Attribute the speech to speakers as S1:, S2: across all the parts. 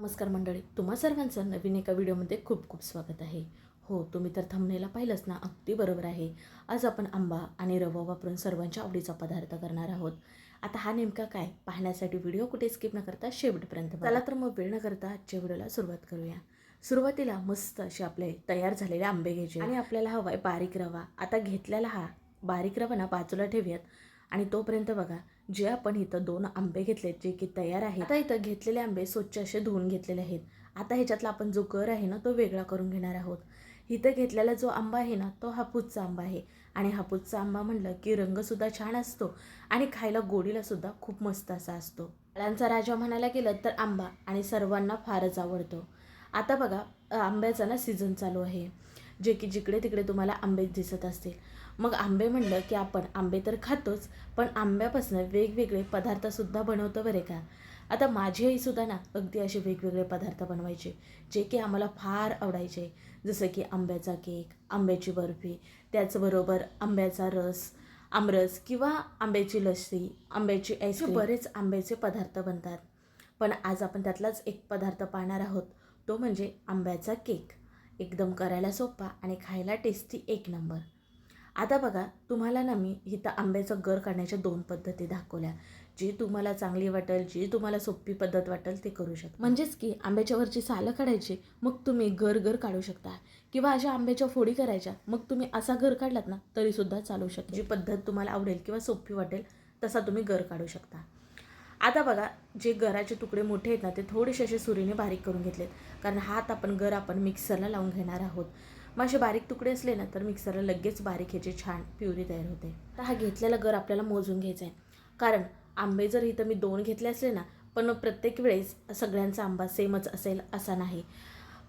S1: नमस्कार मंडळी तुम्हा सर्वांचं नवीन एका व्हिडिओमध्ये खूप खूप स्वागत आहे. हो तुम्ही तर थंबनेला पाहिलंच ना अगदी बरोबर आहे. आज आपण आंबा आणि रवा वापरून सर्वांच्या आवडीचा पदार्थ करणार आहोत. आता हा नेमका काय? पाहण्यासाठी व्हिडिओ कुठे स्किप न करता शेवटपर्यंत. चला तर मग वेळ न करता आजच्या व्हिडिओला सुरुवात करूया. सुरुवातीला मस्त असे आपले तयार झालेले आंबे घ्यायचे. आणि आपल्याला हवाय बारीक रवा. आता घेतलेला हा बारीक रवा ना बाजूला ठेवूयात. आणि तोपर्यंत बघा जे आपण इथं दोन आंबे घेतलेत जे की तयार आहेत. आता इथं घेतलेले आंबे स्वच्छ असे धुवून घेतलेले आहेत. आता ह्याच्यातला आपण जो गर आहे ना तो वेगळा करून घेणार आहोत. इथं घेतलेला जो आंबा आहे ना तो हापूसचा आंबा आहे. आणि हापूसचा आंबा म्हणलं की रंगसुद्धा छान असतो आणि खायला गोडीला सुद्धा खूप मस्त असा असतो. फळांचा राजा म्हणायला गेलं तर आंबा आणि सर्वांना फारच आवडतो. आता बघा आंब्याचा ना सीझन चालू आहे. जे की जिकडे तिकडे तुम्हाला आंबे दिसत असतील. मग आंबे म्हणलं की आपण आंबे तर खातोच पण आंब्यापासून वेगवेगळे पदार्थसुद्धा बनवतो बरे का? आता माझी आईसुद्धा ना अगदी असे वेगवेगळे पदार्थ बनवायचे जे की आम्हाला फार आवडायचे. जसं की आंब्याचा केक आंब्याची बर्फी त्याचबरोबर आंब्याचा रस आमरस किंवा आंब्याची लस्सी आंब्याची आईस्क्रीम बरेच आंब्याचे पदार्थ बनतात. पण आज आपण त्यातलाच एक पदार्थ पाहणार आहोत तो म्हणजे आंब्याचा केक. एकदम करायला सोपा आणि खायला टेस्टी एक नंबर आता बघा तुम्हाला ना मी इथं आंब्याचं गर काढण्याच्या दोन पद्धती दाखवल्या. जी तुम्हाला चांगली वाटेल जी तुम्हाला सोपी पद्धत वाटेल ते करू शकता. म्हणजेच की आंब्याच्यावरची सालं काढायची मग तुम्ही घर घर काढू शकता. किंवा अशा आंब्याच्या फोडी करायच्या मग तुम्ही असा घर काढलात ना तरीसुद्धा चालू शकता. जी पद्धत तुम्हाला आवडेल किंवा सोपी वाटेल तसा तुम्ही घर काढू शकता. आता बघा जे गराचे तुकडे मोठे आहेत ना ते थोडेसे असे सुरीने बारीक करून घेतलेत. कारण हात आपण गर आपण मिक्सरला लावून घेणार आहोत. मग असे बारीक तुकडे असले ना तर मिक्सरला लगेच बारीक ह्याची छान प्युरी तयार होते. तर हा घेतलेला गर आपल्याला मोजून घ्यायचा आहे. कारण आंबे जर इथं मी दोन घेतले असले ना पण प्रत्येक वेळेस सगळ्यांचा आंबा सेमच असेल असा नाही.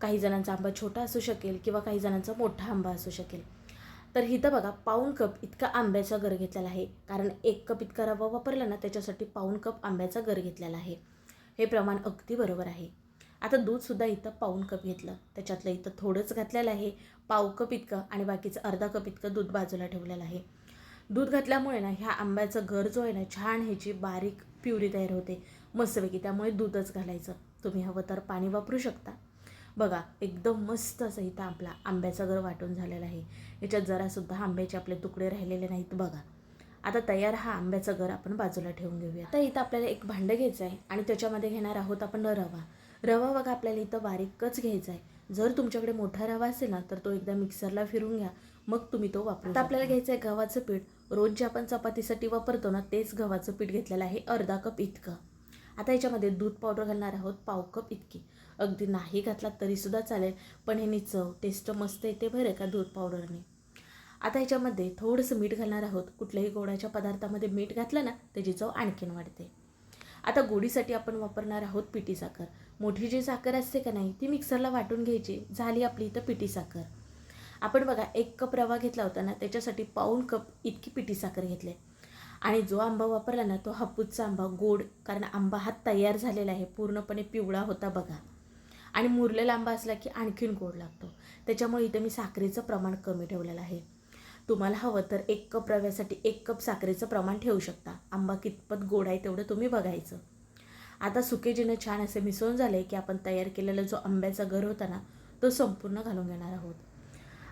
S1: काही जणांचा आंबा छोटा असू शकेल किंवा काही जणांचा मोठा आंबा असू शकेल. तर इथं बघा पाऊण कप इतका आंब्याचा गर घेतलेला आहे. कारण एक कप इतका रवा वापरला ना त्याच्यासाठी पाऊण कप आंब्याचा गर घेतलेला आहे. हे प्रमाण अगदी बरोबर आहे. आता दूधसुद्धा इथं पाऊण कप घेतलं. त्याच्यातलं इथं थोडंच घातलेलं आहे. पाव कप इतकं आणि बाकीचं अर्धा कप इतकं दूध बाजूला ठेवलेलं आहे. दूध घातल्यामुळे ना ह्या आंब्याचा घर जो आहे ना छान ह्याची बारीक प्युरी तयार होते. मस्तपैकी त्यामुळे दूधच घालायचं. तुम्ही हवं तर पाणी वापरू शकता. बघा एकदम मस्त असं इथं आपला आंब्याचा घर वाटून झालेला आहे. याच्यात जरासुद्धा आंब्याचे आपले तुकडे राहिलेले नाहीत बघा. आता तयार हा आंब्याचा घर आपण बाजूला ठेवून घेऊया. आता इथं आपल्याला एक भांडं घ्यायचं आहे आणि त्याच्यामध्ये घेणार आहोत आपण रवा. रवा बघा आपल्याला इथं बारीकच घ्यायचा आहे. जर तुमच्याकडे मोठा रवा असेल ना तर तो एकदा मिक्सरला फिरून घ्या. मग तुम्ही तो वापरू आपल्याला घ्यायचं आहे गव्हाचं पीठ. रोज जे आपण चपातीसाठी वापरतो ना तेच गव्हाचं पीठ घेतलेलं आहे अर्धा कप इतकं. आता याच्यामध्ये दूध पावडर घालणार आहोत पाव कप इतकी. अगदी नाही घातला तरीसुद्धा चालेल पण ह्यानी चव टेस्ट मस्त येते बरं का दूध पावडरने आता याच्यामध्ये थोडंसं मीठ घालणार आहोत. कुठल्याही गोडाच्या पदार्थामध्ये मीठ घातलं ना त्याची चव आणखीन वाढते. आता गोडीसाठी आपण वापरणार आहोत पिठी साखर. मोठी जी साखर असते का नाही ती मिक्सरला वाटून घ्यायची. झाली आपली इथं पिठी साखर. आपण बघा एक कप रवा घेतला होता ना त्याच्यासाठी पाऊण कप इतकी पिठी साखर घेतली. आणि जो आंबा वापरला ना तो हापूसचा आंबा गोड कारण आंबा हा तयार झालेला आहे पूर्णपणे पिवळा होता बघा. आणि मुरलेला आंबा असला की आणखीन गोड लागतो. त्याच्यामुळे इथं मी साखरेचं प्रमाण कमी ठेवलेलं आहे. तुम्हाला हवं तर एक कप रव्यासाठी एक कप साखरेचं प्रमाण ठेवू शकता. आंबा कितपत गोड आहे तेवढं तुम्ही बघायचं. आता सुकेजीनं छान असे मिसळून झाले की आपण तयार केलेला जो आंब्याचा घर होता ना तो संपूर्ण घालून घेणार आहोत.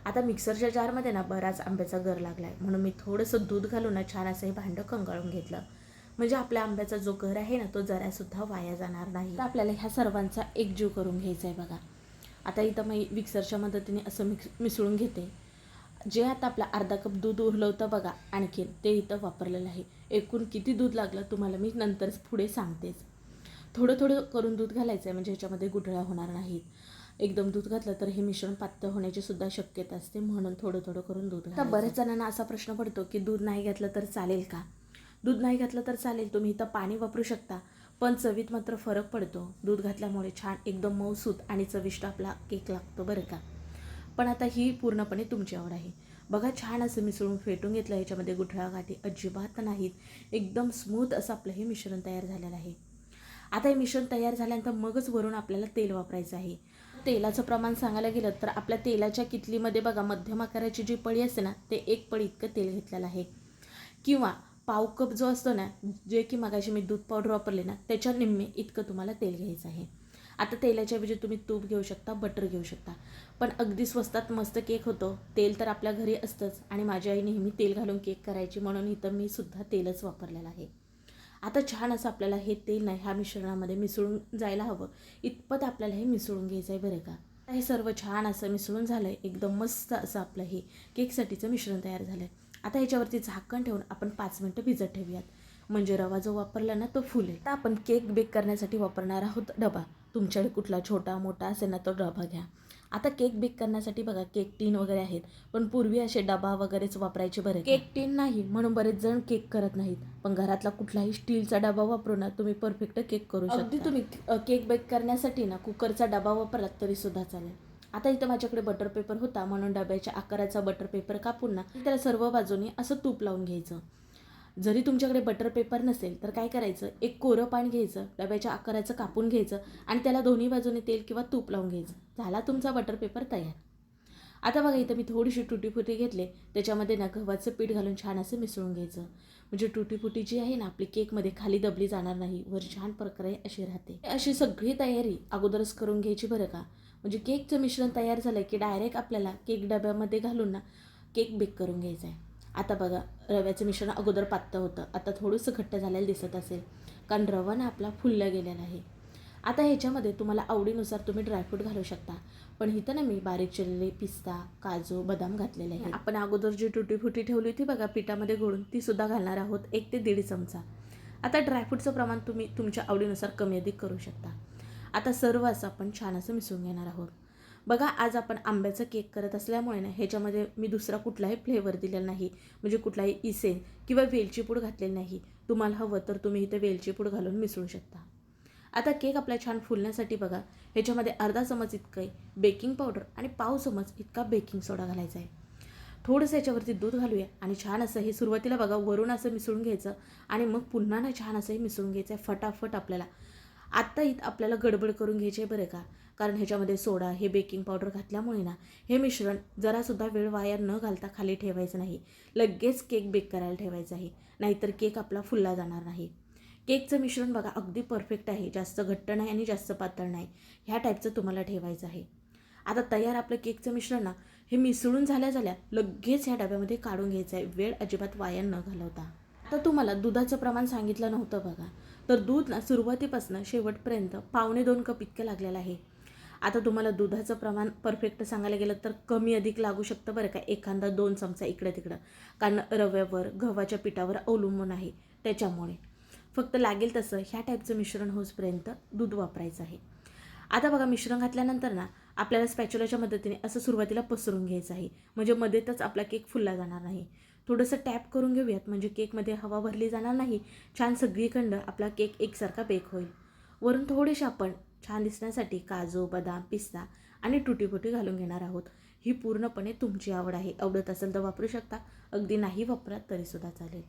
S1: आता मिक्सरच्या जारमध्ये ना बराच आंब्याचा गर लागला आहे म्हणून मी थोडंसं दूध घालून ना छान असं हे भांडं कंगाळून घेतलं. म्हणजे आपल्या आंब्याचा जो घर आहे ना तो जरासुद्धा वाया जाणार नाही. तर आपल्याला ह्या सर्वांचा एकजीव करून घ्यायचा आहे बघा. आता इथं मी मिक्सरच्या मदतीने असं मिक्स मिसळून घेते. जे आता आपला अर्धा कप दूध उरलं होतं बघा आणखीन ते इथं वापरलेलं आहे. एकूण किती दूध लागलं तुम्हाला मी नंतर पुढे सांगतेच. थोडं थोडं करून दूध घालायचं आहे म्हणजे ह्याच्यामध्ये गुठळ्या होणार नाहीत. एकदम दूध घातलं तर हे मिश्रण पातळ होण्याची सुद्धा शक्यता असते. म्हणून थोडं थोडं करून दूध आता बऱ्याच जणांना असा प्रश्न पडतो की दूध नाही घातलं तर चालेल का? दूध नाही घातलं तर चालेल. तुम्ही इथं पाणी वापरू शकता पण चवीत मात्र फरक पडतो. दूध घातल्यामुळे छान एकदम मऊसूत आणि चविष्ट आपला केक लागतो बरं का? पण आता ही पूर्णपणे तुमची आवड आहे. बघा छान असं मिसळून फेटून घेतलं याच्यामध्ये गुठळा गाठी अजिबात नाहीत. एकदम स्मूथ असं आपलं हे मिश्रण तयार झालेलं आहे. आता हे मिश्रण तयार झाल्यानंतर मगच वरून आपल्याला तेल वापरायचं आहे. तेलाचं प्रमाण सांगायला गेलं तर आपल्या तेलाच्या कितलीमध्ये बघा मध्यम आकाराची जी पळी असते ना ते एक पळी इतकं तेल घेतलेलं आहे. किंवा पाव कप जो असतो ना जे की मगाशी मी दूध पावडर वापरले ना त्याच्या निम्मे इतकं तुम्हाला तेल घ्यायचं आहे. आता तेलाच्या ऐवजी तुम्ही तूप घेऊ शकता बटर घेऊ शकता. पण अगदी स्वस्तात मस्त केक होतो तेल तर आपल्या घरी असतंच आणि माझी आई नेहमी तेल घालून केक करायची म्हणून इथं मी सुद्धा तेलच वापरलेलं आहे. आता छान असं आपल्याला हे तेल नाही ह्या मिश्रणामध्ये मिसळून जायला हवं. इतपत आपल्याला हे मिसळून घ्यायचं आहे बरं का. हे सर्व छान असं मिसळून झालं आहे एकदम मस्त असं आपलं हे केकसाठीचं मिश्रण तयार झालं आहे आता ह्याच्यावरती झाकण ठेवून आपण पाच मिनटं भिजत ठेवूयात. म्हणजे रवा जो वापरला ना तो फुलेल. तर आपण केक बेक करण्यासाठी वापरणार आहोत डबा. तुमच्याकडे कुठला छोटा मोठा असेल ना तो डबा घ्या. आता केक बेक करण्यासाठी बघा केक टीन वगैरे आहेत. पण पूर्वी असे डबा वगैरेच वापरायचे बरे केक टीन नाही म्हणून बरेच जण केक करत नाहीत. पण घरातला कुठलाही स्टीलचा डबा वापरून ना तुम्ही परफेक्ट केक करू शकता. अगदी तुम्ही केक बेक करण्यासाठी ना कुकरचा डबा वापरलात तरी सुद्धा चालेल. आता इथं माझ्याकडे बटर पेपर होता म्हणून डब्याच्या आकाराचा बटर पेपर कापून ना त्याला सर्व बाजूनी असं तूप लावून घ्यायचं. जरी तुमच्याकडे बटर पेपर नसेल तर काय करायचं? एक कोरं पान घ्यायचं डब्याच्या आकाराचं कापून घ्यायचं आणि त्याला दोन्ही बाजूने तेल किंवा तूप लावून घ्यायचं. झाला तुमचा बटर पेपर तयार. आता बघा इथं मी थोडीशी तुटीफुटी घेतले. त्याच्यामध्ये ना गव्हाचं पीठ घालून छान असं मिसळून घ्यायचं. म्हणजे तुटीफुटी जी आहे ना आपली केकमध्ये खाली दबली जाणार नाही वर छान प्रकारे अशी राहते. अशी सगळी तयारी अगोदरच करून घ्यायची बरं का? म्हणजे केकचं मिश्रण तयार झालं की डायरेक्ट आपल्याला केक डब्यामध्ये घालून ना केक बेक करून घ्यायचा आहे आता बघा रव्याचं मिश्रण अगोदर पातळ होतं. आता थोडंसं घट्ट झालेलं दिसत असेल. कारण रवा ना आपला फुलला गेलेला आहे. आता ह्याच्यामध्ये तुम्हाला आवडीनुसार तुम्ही ड्रायफ्रूट घालू शकता. पण इथं ना मी बारीक चिरलेले पिस्ता काजू बदाम घातलेले आहे आपण अगोदर जी टुटी फुटी ठेवली होती बघा पिठामध्ये घोळून ती सुद्धा घालणार आहोत. एक ते दीड चमचा. आता ड्रायफ्रूटचं प्रमाण तुम्ही तुमच्या आवडीनुसार कमी अधिक करू शकता. आता सर्व असं आपण छान असं मिसळून घेणार आहोत. बघा आज आपण आंब्याचा केक करत असल्यामुळे ना ह्याच्यामध्ये मी दुसरा कुठलाही फ्लेवर दिलेला नाही. म्हणजे कुठलाही इसेन किंवा वेलची पूड घातलेली नाही. तुम्हाला हवं तर तुम्ही इथं वेलची पूड घालून मिसळू शकता. आता केक आपला छान फुलण्यासाठी बघा ह्याच्यामध्ये अर्धा चमच इतकं बेकिंग पावडर आणि पाव चमच इतका बेकिंग सोडा घालायचा आहे. थोडंसं याच्यावरती दूध घालूया आणि छान असं हे सुरुवातीला बघा वरून असं मिसळून घ्यायचं आणि मग पुन्हा ना छान असं हे मिसळून घ्यायचं आहे फटाफट आपल्याला. आत्ता इथं आपल्याला गडबड करून घ्यायची आहे बरं का. कारण ह्याच्यामध्ये सोडा हे बेकिंग पावडर घातल्यामुळे ना हे मिश्रण जरासुद्धा वेळ वाया न घालता खाली ठेवायचं नाही. लगेच केक बेक करायला ठेवायचं आहे. नाहीतर केक आपला फुलला जाणार नाही. केकचं मिश्रण बघा अगदी परफेक्ट आहे. जास्त घट्ट नाही आणि जास्त पातळ नाही. ह्या टाईपचं तुम्हाला ठेवायचं आहे. आता तयार आपलं केकचं मिश्रण ना हे मिसळून झाल्या झाल्या लगेच ह्या डब्यामध्ये काढून घ्यायचं आहे. वेळ अजिबात वाया न घालवता. आता तुम्हाला दुधाचं प्रमाण सांगितलं नव्हतं बघा. तर दूध ना सुरुवातीपासून शेवटपर्यंत पावणे दोन कप इतकं लागलेलं आहे. आता तुम्हाला दुधाचं प्रमाण परफेक्ट सांगायला गेलं तर कमी अधिक लागू शकतं बरं का. एखादा दोन चमचा इकडं तिकडं. कारण रव्यावर गव्हाच्या पिठावर अवलंबून आहे त्याच्यामुळे. फक्त लागेल तसं ह्या टाईपचं मिश्रण होसपर्यंत दूध वापरायचं आहे. आता बघा मिश्रण घातल्यानंतर ना आपल्याला स्पॅच्युलाच्या मदतीने असं सुरुवातीला पसरून घ्यायचं आहे. म्हणजे मध्येतच आपला केक फुलला जाणार नाही. थोडंसं टॅप करून घेऊयात. म्हणजे केकमध्ये हवा भरली जाणार नाही. छान सगळीकडं आपला केक एकसारखा बेक होईल. वरून थोडेसे आपण छान दिसण्यासाठी काजू बदाम पिस्ता आणि टुटीफुटी घालून घेणार आहोत. ही पूर्णपणे तुमची आवड आहे. आवडत असेल तर वापरू शकता. अगदी नाही वापरात तरीसुद्धा चालेल.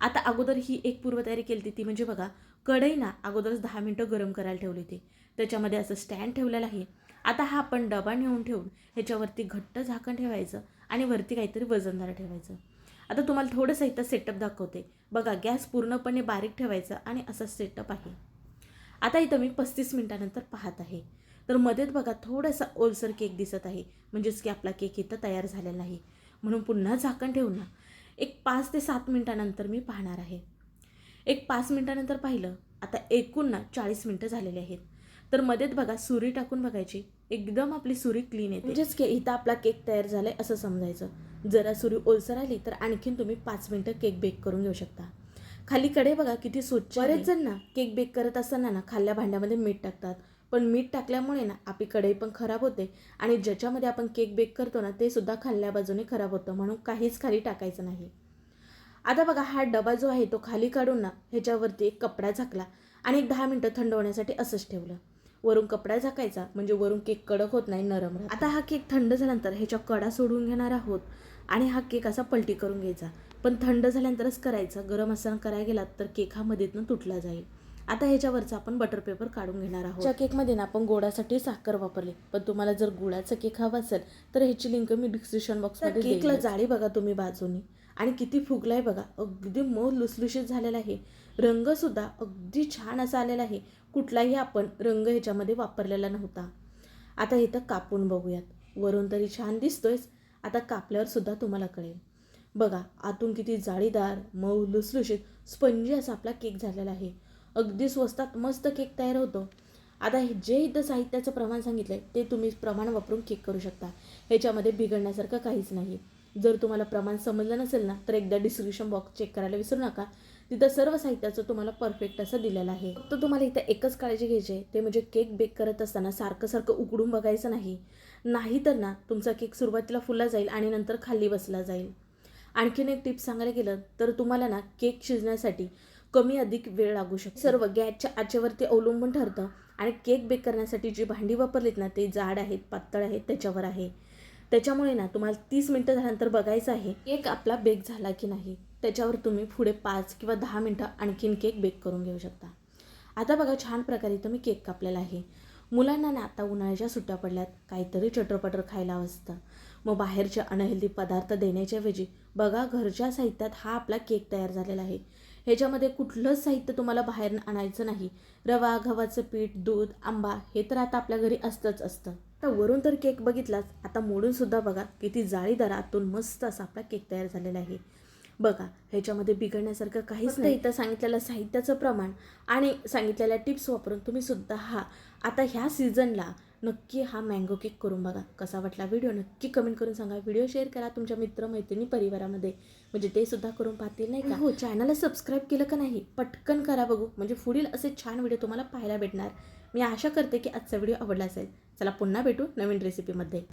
S1: आता अगोदर ही एक पूर्वतयारी केली होती ती म्हणजे बघा कढई ना अगोदरच दहा मिनटं गरम करायला ठेवली होती. त्याच्यामध्ये असं स्टँड ठेवलेलं आहे. आता हा आपण डबा नेऊन ठेवून ह्याच्यावरती घट्ट झाकण ठेवायचं आणि वरती काहीतरी वजनदार ठेवायचं. आता तुम्हाला थोडंसं इथं सेटअप दाखवते. बघा गॅस पूर्णपणे बारीक ठेवायचा आणि असा सेटअप आहे. आता इथं मी पस्तीस मिनटानंतर पाहत आहे. तर मध्येच बघा थोडासा ओलसर केक दिसत आहे. म्हणजेच की आपला केक इथं तयार झालेला आहे. म्हणून पुन्हा झाकण ठेवून ना एक पाच ते सात मिनटानंतर मी पाहणार आहे. एक पाच मिनटानंतर पाहिलं आता एकूण ना चाळीस मिनटं झालेली आहेत. तर मध्येच बघा सुरी टाकून बघायची. एकदम आपली सुरी क्लीन येते. म्हणजेच की इथं आपला केक तयार झालाय असं समजायचं. जरा सुरी ओलसर आली तर आणखीन तुम्ही पाच मिनटं केक बेक करून घेऊ शकता. खालीकडे बघा किती स्वच्छ बरेच जण ना केक बेक करत असताना ना खाल्ल्या भांड्यामध्ये मीठ टाकतात. पण मीठ टाकल्यामुळे ना आपली कढई पण खराब होते. आणि ज्याच्यामध्ये आपण केक बेक करतो ना ते सुद्धा खाल्ल्या बाजूने खराब होतं. म्हणून काहीच खाली टाकायचं नाही. आता बघा हा डबा जो आहे तो खाली काढून ना ह्याच्यावरती एक कपडा झाकला. आणि एक दहा मिनटं थंड होण्यासाठी असंच ठेवलं. वरून कपडा झाकायचा म्हणजे वरून केक कडक होत नाही नरम राहत. आता हा केक थंड झाल्यानंतर ह्याच्या कडा सोडून घेणार आहोत आणि हा केक असा पलटी करून घ्यायचा. पण थंड झाल्यानंतरच करायचं. गरम असताना करायला गेलात तर केक हा मध्येतनं तुटला जाईल. आता ह्याच्यावरचा आपण बटर पेपर काढून घेणार आहोत. ज्या केकमध्ये ना आपण गोडासाठी साखर वापरली. पण तुम्हाला जर गुळाचा केक हवा असेल तर ह्याची लिंक मी डिस्क्रिप्शन बॉक्समध्ये केकला जाळी बघा तुम्ही बाजूनी. आणि किती फुगलाय बघा. अगदी मऊ लुसलुशीत झालेला आहे. रंगसुद्धा अगदी छान असा आलेला आहे. कुठलाही आपण रंग ह्याच्यामध्ये वापरलेला नव्हता. आता इथं कापून बघूयात. वरून तरी छान दिसतोयच आता कापल्यावर सुद्धा तुम्हाला कळेल. बघा आतून किती जाळीदार मऊ लुसलुशीत स्पंजी असा आपला केक झालेला आहे. अगदी स्वस्तात मस्त केक तयार होतो. आता हे जे इथं साहित्याचं प्रमाण सांगितलं आहे ते तुम्ही प्रमाण वापरून केक करू शकता. ह्याच्यामध्ये बिघडण्यासारखं काहीच नाही. जर तुम्हाला प्रमाण समजलं नसेल ना तर एकदा डिस्क्रिप्शन बॉक्स चेक करायला विसरू नका. तिथं सर्व साहित्याचं तुम्हाला परफेक्ट असं दिलेलं आहे. फक्त तुम्हाला इथं एकच काळजी घ्यायची आहे ते म्हणजे केक बेक करत असताना सारखं सारखं उघडून बघायचं नाही. नाही तर ना तुमचा केक सुरुवातीला फुलला जाईल आणि नंतर खाली बसला जाईल. आणखीन एक टिप्स सांगायला गेलं तर तुम्हाला ना केक शिजण्यासाठी कमी अधिक वेळ लागू शकतो. सर्व गॅसच्या आचेवरती अवलंबून ठरतं आणि केक बेक करण्यासाठी जी भांडी वापरलीत ना ते जाड आहेत पातळ आहेत त्याच्यावर आहे. त्याच्यामुळे ना तुम्हाला तीस मिनटं झाल्यानंतर बघायचं आहे केक आपला बेक झाला की नाही. त्याच्यावर तुम्ही पुढे पाच किंवा दहा मिनटं आणखीन केक बेक करून घेऊ शकता. आता बघा छान प्रकारे तुम्ही केक कापलेला आहे. मुलांना ना आता उन्हाळ्याच्या सुट्ट्या पडल्यात काहीतरी चटरपटर खायला असतं मग बाहेरचे अनहेल्दी पदार्थ देण्याच्याऐवजी बघा घरच्या साहित्यात हा आपला केक तयार झालेला आहे. ह्याच्यामध्ये कुठलंच साहित्य तुम्हाला बाहेर आणायचं नाही. रवा गव्हाचं पीठ दूध आंबा हे तर आता आपल्या घरी असतंच असतं. आता वरून तर केक बघितलाच आता मोडूनसुद्धा बघा किती जाळीदार आतून मस्त असा आपला केक तयार झालेला आहे. बघा ह्याच्यामध्ये बिघडण्यासारखं काहीच नाही. इथं सांगितलेलं साहित्याचं प्रमाण आणि सांगितलेल्या टिप्स वापरून तुम्ही सुद्धा हा. आता ह्या सीझनला नक्की हा मँगो केक करून बघा. कसा वाटला व्हिडिओ नक्की कमेंट करून सांगा. व्हिडिओ शेअर करा तुमच्या मित्रमैत्रिणी परिवारामध्ये. म्हणजे ते सुद्धा करून पाहतील नाही का? हो चॅनलला सबस्क्राईब केलं का नाही पटकन करा बघू. म्हणजे पुढील असे छान व्हिडिओ तुम्हाला पाहायला भेटणार. मी आशा करते की आजचा व्हिडिओ आवडला असेल. चला पुन्हा भेटू नवीन रेसिपीमध्ये